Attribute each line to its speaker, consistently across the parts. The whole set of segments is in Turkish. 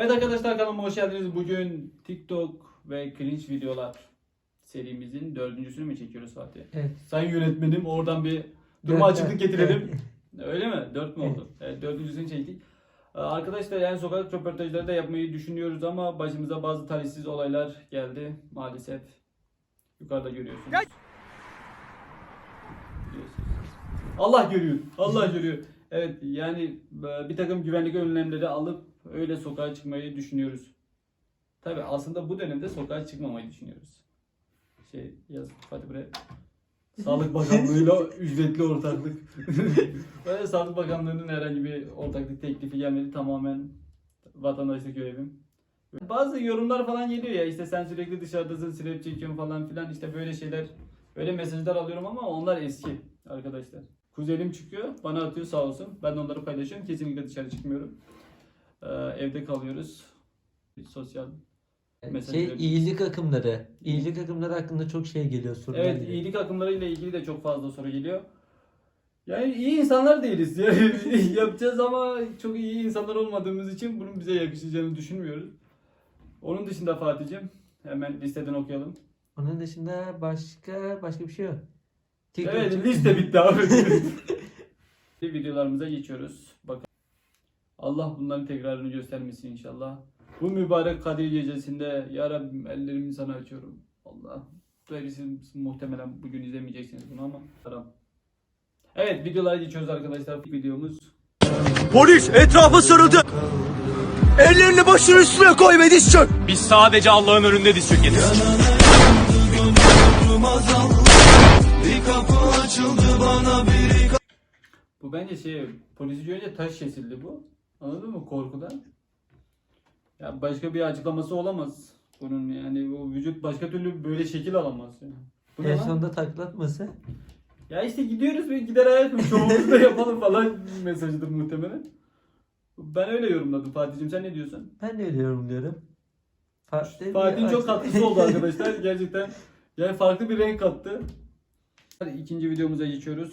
Speaker 1: Evet arkadaşlar kanalıma hoş geldiniz. Bugün TikTok ve cringe videolar serimizin dördüncüsünü mü çekiyoruz Fatih?
Speaker 2: Evet.
Speaker 1: Sayın yönetmenim oradan bir duruma
Speaker 2: Dört,
Speaker 1: açıklık getirelim.
Speaker 2: dört.
Speaker 1: Öyle mi? Dört mü oldu? Evet dördüncüsünü çektik. Ee, Arkadaşlar yani sokak röportajları da yapmayı düşünüyoruz ama başımıza bazı talihsiz olaylar geldi maalesef. Yukarıda görüyorsunuz. Allah görüyor. Allah görüyor. Evet yani e, bir takım güvenlik önlemleri alıp öyle sokağa çıkmayı düşünüyoruz. Tabi aslında bu dönemde sokağa çıkmamayı düşünüyoruz. Şey yaz Fatih buraya. Sağlık Bakanlığı'yla ücretli ortaklık. Böyle Sağlık Bakanlığı'nın herhangi bir ortaklık teklifi gelmedi. Tamamen vatandaşlık görevim. Bazı yorumlar falan geliyor ya işte sen sürekli dışarıdasın silep çekiyorsun falan filan işte böyle şeyler böyle mesajlar alıyorum ama onlar eski arkadaşlar. Kuzenim çıkıyor bana atıyor sağ olsun ben de onları paylaşıyorum kesinlikle dışarı çıkmıyorum. Ee, evde kalıyoruz. Sosyal
Speaker 2: Şey iyilik akımları. İyilik akımları hakkında çok şey geliyor sorular
Speaker 1: Evet
Speaker 2: geliyor.
Speaker 1: iyilik akımlarıyla ilgili de çok fazla soru geliyor. Yani iyi insanlar değiliz. Yani yapacağız ama çok iyi insanlar olmadığımız için bunun bize yakışacağını düşünmüyoruz. Onun dışında Fatih'cim hemen listeden okuyalım.
Speaker 2: Onun dışında başka başka bir şey yok. TikTok
Speaker 1: Evet liste bitti abi. Videolarımıza geçiyoruz. Allah bunların tekrarını göstermesin inşallah. Bu mübarek Kadir gecesinde Ya Rabbim ellerimi sana açıyorum. Allah. Siz muhtemelen bugün izlemeyeceksiniz bunu ama. Tamam. Evet videolara geçiyoruz arkadaşlar. Videomuz
Speaker 3: Polis etrafa sarıldı. Ellerini başının üstüne koy ve diz çök.
Speaker 4: Biz sadece Allah'ın önünde diz çökeriz.
Speaker 1: Bu bence şey polisi görünce taş kesildi bu. Anladın mı korkudan? Ya başka bir açıklaması olamaz bunun yani bu vücut başka türlü böyle şekil alamaz yani. Bu ne
Speaker 2: en
Speaker 1: lan?
Speaker 2: sonunda taklatması.
Speaker 1: Ya işte gidiyoruz ve gider ayak şovumuzu da yapalım falan mesajıdır muhtemelen. Ben öyle yorumladım Fatih'cim sen ne diyorsun?
Speaker 2: Ben de öyle yorumluyorum. Farklı
Speaker 1: Fatih'in çok katkısı oldu arkadaşlar gerçekten. Yani farklı bir renk kattı. Hadi ikinci videomuza geçiyoruz.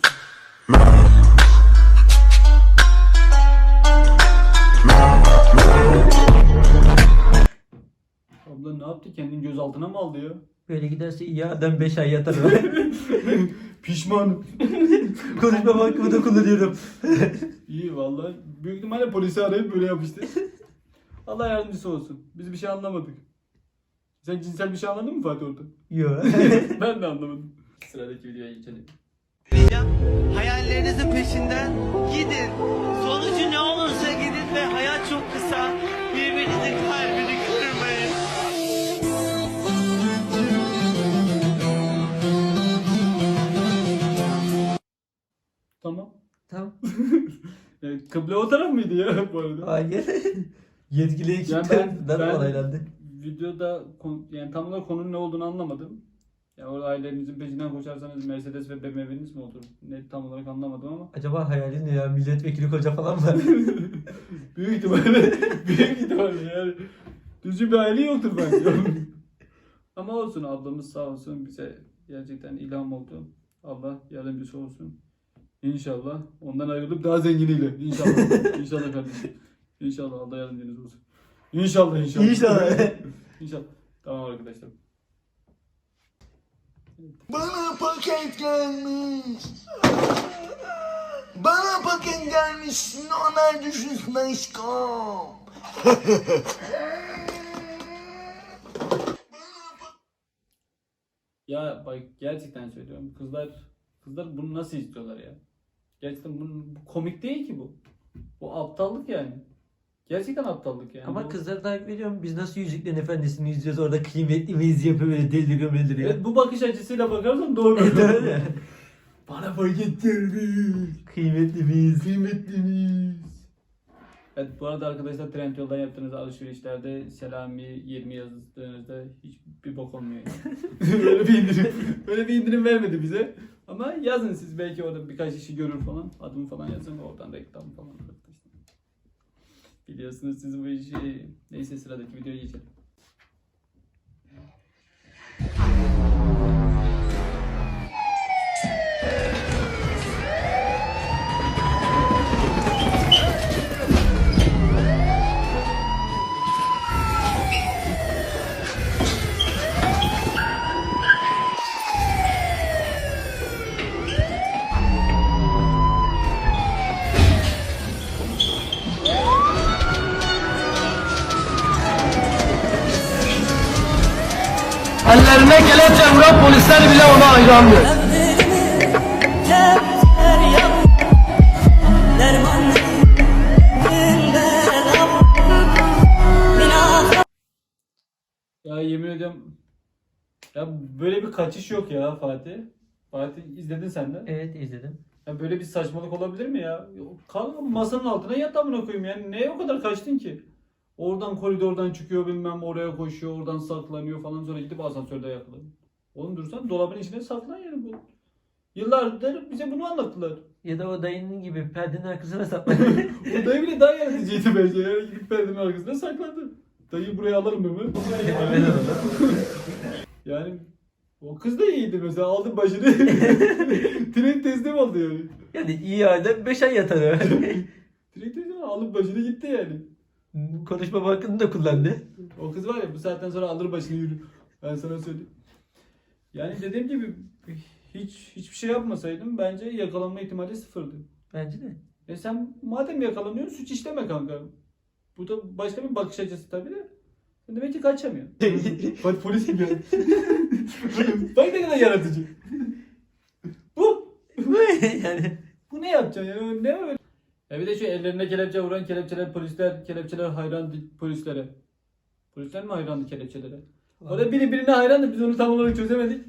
Speaker 1: Yaptı? Kendini gözaltına mı aldı ya?
Speaker 2: Böyle giderse iyi adam 5 ay yatar.
Speaker 1: Pişmanım.
Speaker 2: Konuşma hakkımı da kullanıyorum.
Speaker 1: İyi vallahi. Büyük ihtimalle polisi arayıp böyle yapmıştı. Allah yardımcısı olsun. Biz bir şey anlamadık. Sen cinsel bir şey anladın mı Fatih orada?
Speaker 2: Yok.
Speaker 1: ben de anlamadım. Sıradaki videoya geçelim.
Speaker 5: Hayallerinizin peşinden gidin. Sonucu ne olursa gidin ve hayat çok kısa. Birbirinizin kalbini
Speaker 1: kıble o taraf mıydı ya bu arada?
Speaker 2: Hayır. Yetkili ekip
Speaker 1: Yani ben-
Speaker 2: tarafından
Speaker 1: ben-
Speaker 2: olaylandı.
Speaker 1: Videoda kon- yani tam olarak konunun ne olduğunu anlamadım. Ya orada ailelerinizin peşinden koşarsanız Mercedes ve BMW'niz mi olur? Ne tam olarak anlamadım ama.
Speaker 2: Acaba hayalin ne ya? Milletvekili koca falan var.
Speaker 1: büyük ihtimalle büyük ihtimalle yani düzgün bir aile yoktur bence. Ama olsun ablamız sağ olsun bize gerçekten ilham oldu. Allah yardımcısı olsun. İnşallah ondan ayrılıp daha zenginiyle. İnşallah. İnşallah kardeşim. İnşallah Allah yardımcınız olsun. İnşallah inşallah.
Speaker 2: İnşallah.
Speaker 1: İnşallah. Tamam arkadaşlar.
Speaker 6: Bana paket gelmiş. Bana paket gelmiş. Normal düşünsün aşkım.
Speaker 1: Ya bak gerçekten söylüyorum. Kızlar kızlar bunu nasıl istiyorlar ya? Gerçekten bunun, bu komik değil ki bu. Bu aptallık yani. Gerçekten aptallık yani.
Speaker 2: Ama
Speaker 1: Bu-
Speaker 2: kızları takip ediyorum. Biz nasıl Yüzüklerin Efendisi'ni izliyoruz orada kıymetli miyiz yapıyor böyle deliriyor deliriyor.
Speaker 1: Evet bu bakış açısıyla bakarsan doğru.
Speaker 2: Doğru.
Speaker 1: Bana paket gelmiş.
Speaker 2: kıymetli miyiz?
Speaker 1: Kıymetlimiz. Evet bu arada arkadaşlar Trendyol'dan yaptığınız alışverişlerde Selami 20 yazdığınızda hiçbir bok olmuyor. Yani. böyle bir indirim, böyle bir indirim vermedi bize. Ama yazın siz belki orada birkaç kişi görür falan. Adımı falan yazın oradan reklam falan. Biliyorsunuz siz bu işi. Neyse sıradaki videoya geçelim.
Speaker 3: Ellerine kelepçe vuran polisler bile ona hayrandır.
Speaker 1: Ya yemin ediyorum ya böyle bir kaçış yok ya Fatih. Fatih izledin sen de.
Speaker 2: Evet izledim.
Speaker 1: Ya böyle bir saçmalık olabilir mi ya? Kal masanın altına yat amına koyayım yani. Neye o kadar kaçtın ki? Oradan koridordan çıkıyor bilmem oraya koşuyor oradan saklanıyor falan sonra gidip asansörde yakalanıyor. Oğlum dursan dolabın içine saklan yani bu. Yıllardır bize bunu anlattılar.
Speaker 2: Ya da o dayının gibi perdenin arkasına saklandı.
Speaker 1: O dayı bile daha yaratıcıydı bence. Yani gidip perdenin arkasına saklandı. Dayıyı buraya alırım mı? yani o kız da iyiydi mesela aldı başını. Direkt teslim oldu yani.
Speaker 2: yani iyi halde 5 ay yatar.
Speaker 1: Direkt teslim. Alıp başını gitti yani.
Speaker 2: Konuşma hakkını da kullandı.
Speaker 1: O kız var ya bu saatten sonra alır başını yürür. Ben sana söyleyeyim. Yani dediğim gibi hiç hiçbir şey yapmasaydım bence yakalanma ihtimali sıfırdı.
Speaker 2: Bence de.
Speaker 1: E sen madem yakalanıyorsun suç işleme kanka. Bu da başka bir bakış açısı tabii de. Demek ki kaçamıyorsun. Bak polis gibi yani. Bak ne kadar yaratıcı. Bu.
Speaker 2: yani
Speaker 1: Bu ne yapacaksın yani? Ne öyle? Ya bir de şu ellerine kelepçe vuran kelepçeler polisler, kelepçeler hayrandı polislere. Polisler mi hayrandı kelepçelere? O da biri birine hayrandı biz onu tam olarak çözemedik.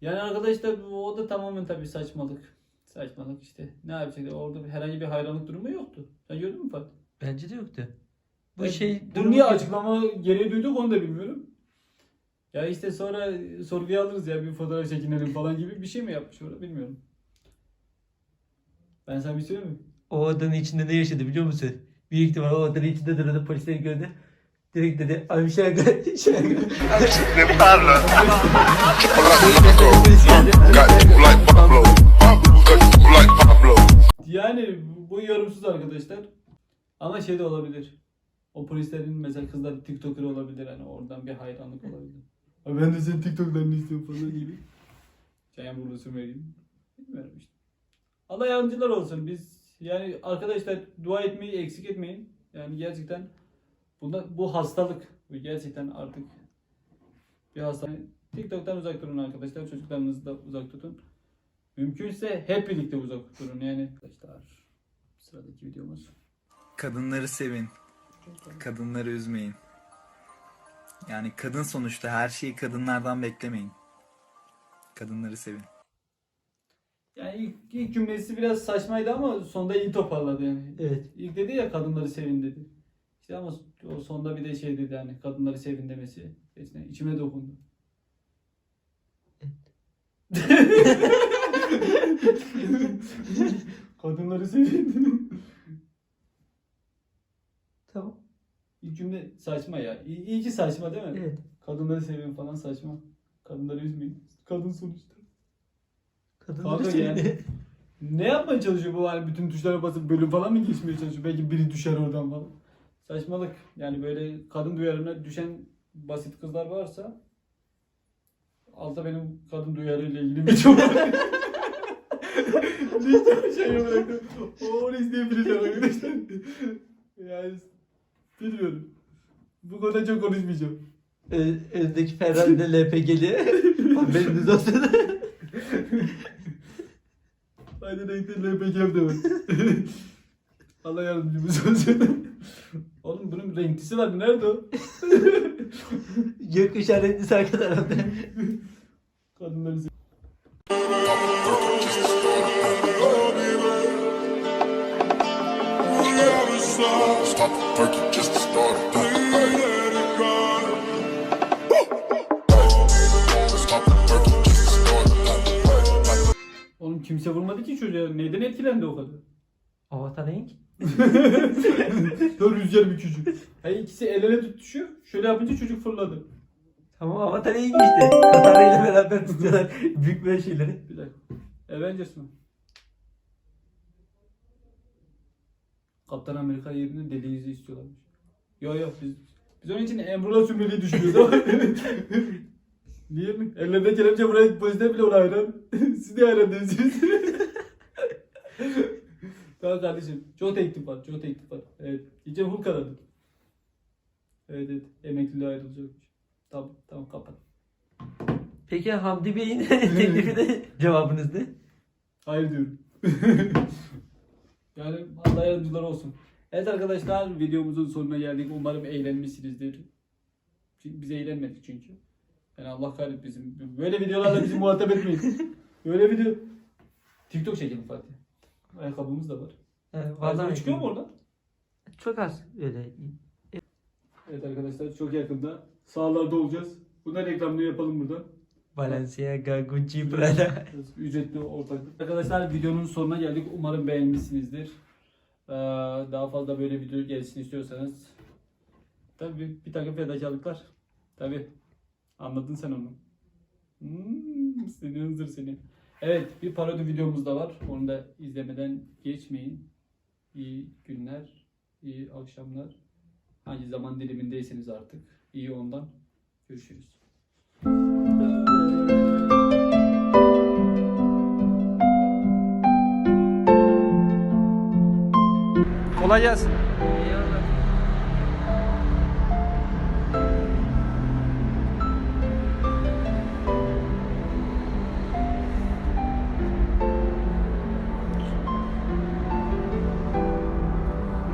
Speaker 1: Yani arkadaşlar o da tamamen tabii saçmalık. Saçmalık işte. Ne yapacak? Orada herhangi bir hayranlık durumu yoktu. Sen gördün mü Fatih?
Speaker 2: bence de yoktu. Bu
Speaker 1: E,
Speaker 2: şey
Speaker 1: Bu
Speaker 2: durumu-
Speaker 1: niye açıklama gereği duyduk onu da bilmiyorum. Ya işte sonra sorguya alırız ya bir fotoğraf çekinelim falan gibi bir şey mi yapmış orada bilmiyorum. Ben sana bir söyleyeyim mi?
Speaker 2: O odanın içinde ne yaşadı biliyor musun? Büyük ihtimal o odanın içinde durdu polisleri gördü. Direkt dedi I'm Şaga. Şaga.
Speaker 7: de parla.
Speaker 1: Yani bu yorumsuz arkadaşlar. Ama şey de olabilir. O polislerin mesela kızlar TikToker olabilir hani oradan bir hayranlık olabilir. Abi ben de senin TikTok'larını istiyorum falan gibi. Çayan burada sürmeliyim. Bilmiyorum işte. Allah yardımcılar olsun. Biz yani arkadaşlar dua etmeyi eksik etmeyin. Yani gerçekten bunda, bu hastalık. Bu gerçekten artık bir hastalık. TikTok'tan uzak durun arkadaşlar. Çocuklarınızı da uzak tutun. Mümkünse hep birlikte uzak durun yani. Arkadaşlar sıradaki videomuz.
Speaker 8: Kadınları sevin. Kadınları üzmeyin. Yani kadın sonuçta her şeyi kadınlardan beklemeyin. Kadınları sevin.
Speaker 1: Yani ilk, ilk cümlesi biraz saçmaydı ama sonda iyi toparladı yani.
Speaker 2: Evet.
Speaker 1: İlk dedi ya kadınları sevin dedi. İşte ama o sonda bir de şey dedi hani kadınları sevin demesi. İçine, içime dokundu. kadınları sevin.
Speaker 2: Tamam.
Speaker 1: İlk cümle saçma ya. İyi, iyi ki saçma değil mi?
Speaker 2: Evet.
Speaker 1: Kadınları sevin falan saçma. Kadınları üzmeyin. Kadın sonuçta.
Speaker 2: Kadınları
Speaker 1: Kanka
Speaker 2: sevdi.
Speaker 1: yani. Ne yapmaya çalışıyor bu hani bütün tuşlara basıp bölüm falan mı geçmeye çalışıyor? Belki biri düşer oradan falan. Saçmalık. Yani böyle kadın duyarına düşen basit kızlar varsa altta benim kadın duyarıyla ilgili bir çok Lütfen şey bıraktım. O onu izleyebilirler arkadaşlar. Yani bilmiyorum. Bu konuda çok konuşmayacağım.
Speaker 2: Ö- Öndeki Ferrari de LPG'li. Haberiniz olsun.
Speaker 1: Aynen renkli LPG'm de var. Allah yardımcımız olsun. Oğlum bunun renklisi var. Nerede o?
Speaker 2: Gök işaretlisi arka tarafta.
Speaker 1: Kadınları kimse vurmadı ki çocuğa. Neyden etkilendi o kadar?
Speaker 2: Avatar Inc.
Speaker 1: Dur rüzgar bir çocuk. Hayır ikisi el ele tutuşuyor. Şöyle yapınca çocuk fırladı.
Speaker 2: Tamam Avatar Inc işte. Katara ile beraber tutuyorlar büyük böyle şeyleri.
Speaker 1: Bir dakika. Avengers mı? Kaptan Amerika yerine deli yüzü istiyorlarmış. Yo yo biz biz onun için Emrullah Sümreli'yi düşünüyoruz ama Niye mi? Ellerinde kelepçe buraya polisler bile ona hayran. Siz de hayran değilsiniz. tamam kardeşim. Çok teklif var. Çok teklif var. Evet. İyice Hulk aradı. Evet evet. Emekliliğe ayrılacakmış. Tamam tamam kapat.
Speaker 2: Peki Hamdi Bey'in teklifine cevabınız ne?
Speaker 1: Hayır diyorum. yani Allah yardımcıları olsun. Evet arkadaşlar videomuzun sonuna geldik. Umarım eğlenmişsinizdir. Çünkü biz eğlenmedik çünkü. Yani Allah kahretmesin. Böyle videolarla bizi muhatap etmeyin. Böyle video. TikTok çekelim Fatih. Ayakkabımız da var.
Speaker 2: Evet,
Speaker 1: Bazen çıkıyor mu oradan?
Speaker 2: Çok az öyle.
Speaker 1: Evet arkadaşlar çok yakında sahalarda olacağız. Bunların reklamını yapalım burada.
Speaker 2: Balenciaga, Gucci, Prada.
Speaker 1: Ücretli ortaklık. Arkadaşlar videonun sonuna geldik. Umarım beğenmişsinizdir. Ee, daha fazla böyle video gelsin istiyorsanız tabii bir takım fedakarlıklar. Tabii. Anladın sen onu. Hmm, seni hınzır seni. Evet bir parodi videomuz da var. Onu da izlemeden geçmeyin. İyi günler, iyi akşamlar. Hangi zaman dilimindeyseniz artık. iyi ondan. Görüşürüz. Kolay gelsin.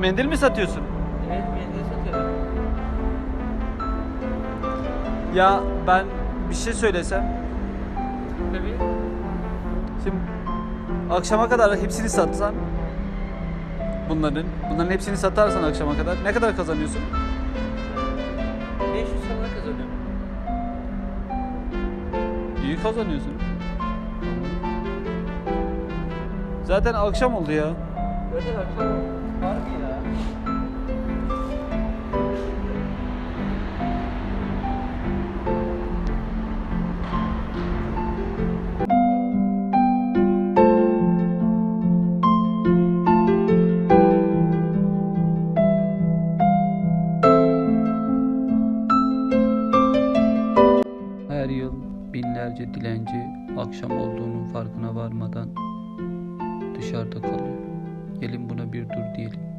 Speaker 1: Mendil mi satıyorsun?
Speaker 2: Evet, mendil satıyorum.
Speaker 1: Ya ben bir şey söylesem.
Speaker 2: Tabii.
Speaker 1: Şimdi akşama kadar hepsini satsan bunların, bunların hepsini satarsan akşama kadar ne kadar kazanıyorsun?
Speaker 2: 500 sana kazanıyorum.
Speaker 1: İyi kazanıyorsun. Zaten akşam oldu ya.
Speaker 2: Zaten akşam var mı ya?
Speaker 9: Bir dur diyelim.